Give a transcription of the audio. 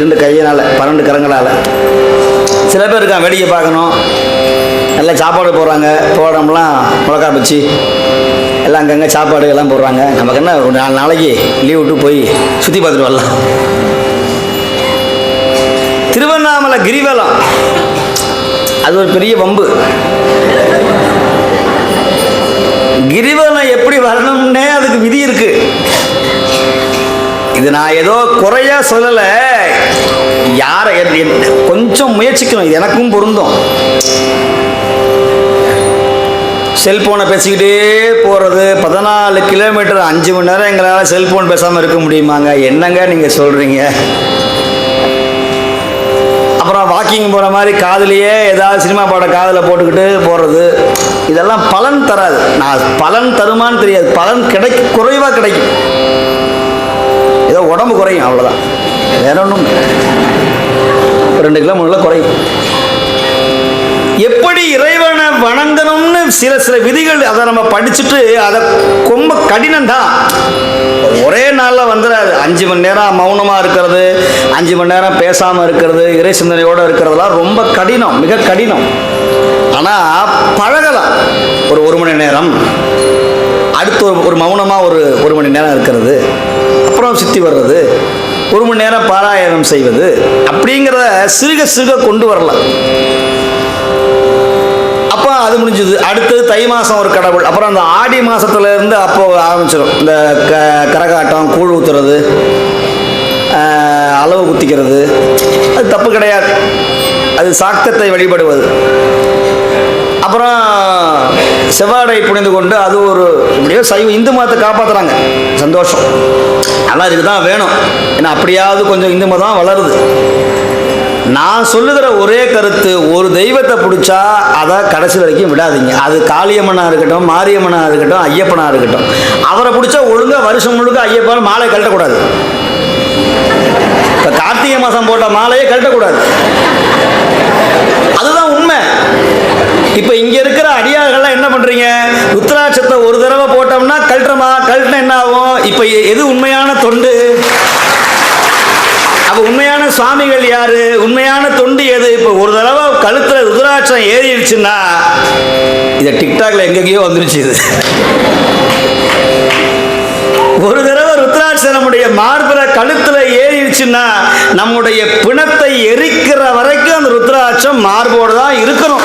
ரெண்டு கையினால் பன்னெண்டு கரங்களால். சில பேர் இருக்கான் வேடிக்கை பார்க்கணும். நல்லா சாப்பாடு போடுறாங்க. போடம்லாம் மிளகா பச்சி. எல்லாம் அங்கங்கே சாப்பாடு எல்லாம் போடுறாங்க. நமக்கு என்ன ஒரு நாலு நாளைக்கு லீவ் விட்டு போய் சுற்றி பார்த்துட்டு வரலாம். திருவண்ணாமலை கிரிவலம். அது ஒரு பெரிய வம்பு. கிரிவலம் எப்படி வரணும்னே அதுக்கு விதி இருக்கு. இது நான் ஏதோ குறையா சொல்லலை. யாரை கொஞ்சம் முயற்சிக்கணும். இது எனக்கும் பொருந்தும். செல்போனை பேசிக்கிட்டே போகிறது பதினாலு கிலோமீட்டர் அஞ்சு மணி நேரம் எங்களால் செல்போன் பேசாமல் இருக்க முடியுமாங்க? என்னங்க நீங்கள் சொல்கிறீங்க அப்புறம் வாக்கிங் போகிற மாதிரி காதுலயே ஏதாவது சினிமா பாட காதில் போட்டுக்கிட்டு போகிறது இதெல்லாம் பலன் தராது. நான் பலன் தருமான்னு தெரியாது. பலன் கிடைக்கும் குறைவாக கிடைக்கும். ஏதோ உடம்பு குறையும் அவ்வளோதான் வேற ஒன்றும் ரெண்டு கிலோ மூணு கிலோ குறையும். எப்படி இறைவனை வணங்கணும்னு சில சில விதிகள் அதை நம்ம படிச்சுட்டு அதை ரொம்ப கடினம் தான் ஒரே நாளில் வந்துடாது அஞ்சு மணி நேரம் மௌனமாக இருக்கிறது அஞ்சு மணி நேரம் பேசாமல் இருக்கிறது இறை சிந்தனையோடு இருக்கிறதெல்லாம் ரொம்ப கடினம் மிக கடினம். ஆனால் பழகலாம். ஒரு ஒரு மணி நேரம். அடுத்து ஒரு ஒரு மௌனமாக ஒரு ஒரு மணி நேரம் இருக்கிறது. அப்புறம் சுற்றி வர்றது. ஒரு மணி நேரம் பாராயணம் செய்வது அப்படிங்கிறத சிறுக சிறுக கொண்டு வரலாம். அப்போ அது முடிஞ்சது. அடுத்தது தை மாதம் ஒரு கடவுள். அப்புறம் அந்த ஆடி மாதத்துலேருந்து அப்போ ஆரம்பிச்சிடும் இந்த க கரகாட்டம் கூழ் ஊத்துறது அளவு குத்திக்கிறது. அது தப்பு கிடையாது. அது சாக்தத்தை வழிபடுவது. அப்புறம் செவ்வாடை புனிந்து கொண்டு அது ஒரு இப்படியோ சைவ இந்து மதத்தை காப்பாற்றுறாங்க சந்தோஷம். ஆனால் இதுக்கு தான் வேணும். ஏன்னா அப்படியாவது கொஞ்சம் இந்து மதம் வளருது. நான் சொல்லுகிற ஒரே கருத்து ஒரு தெய்வத்தை பிடிச்சா அதை கடைசி வரைக்கும் விடாதீங்க. அது காளியம்மனாக இருக்கட்டும் மாரியம்மனாக இருக்கட்டும் ஐயப்பனாக இருக்கட்டும். அவரை பிடிச்சா ஒழுங்காக வருஷம் முழுக்க ஐயப்பன் மாலை கழட்டக்கூடாது. இப்போ கார்த்திகை மாதம் போட்ட மாலையே கழட்டக்கூடாது. சொன்னா கழட்டுறமா? கழட்டினா என்ன ஆகும்? இப்போ எது உண்மையான தொண்டு? அப்ப உண்மையான சுவாமிகள் யாரு? உண்மையான தொண்டு எது? இப்போ ஒரு தடவை கழுத்துல ருத்ராட்சம் ஏறிடுச்சுன்னா இதை டிக்டாக்ல எங்கெங்கேயோ வந்துருச்சு இது. ஒரு தடவை ருத்ராட்சம் நம்முடைய மார்பில கழுத்துல ஏறிடுச்சுன்னா நம்முடைய பிணத்தை எரிக்கிற வரைக்கும் அந்த ருத்ராட்சம் மார்போடு தான் இருக்கணும்.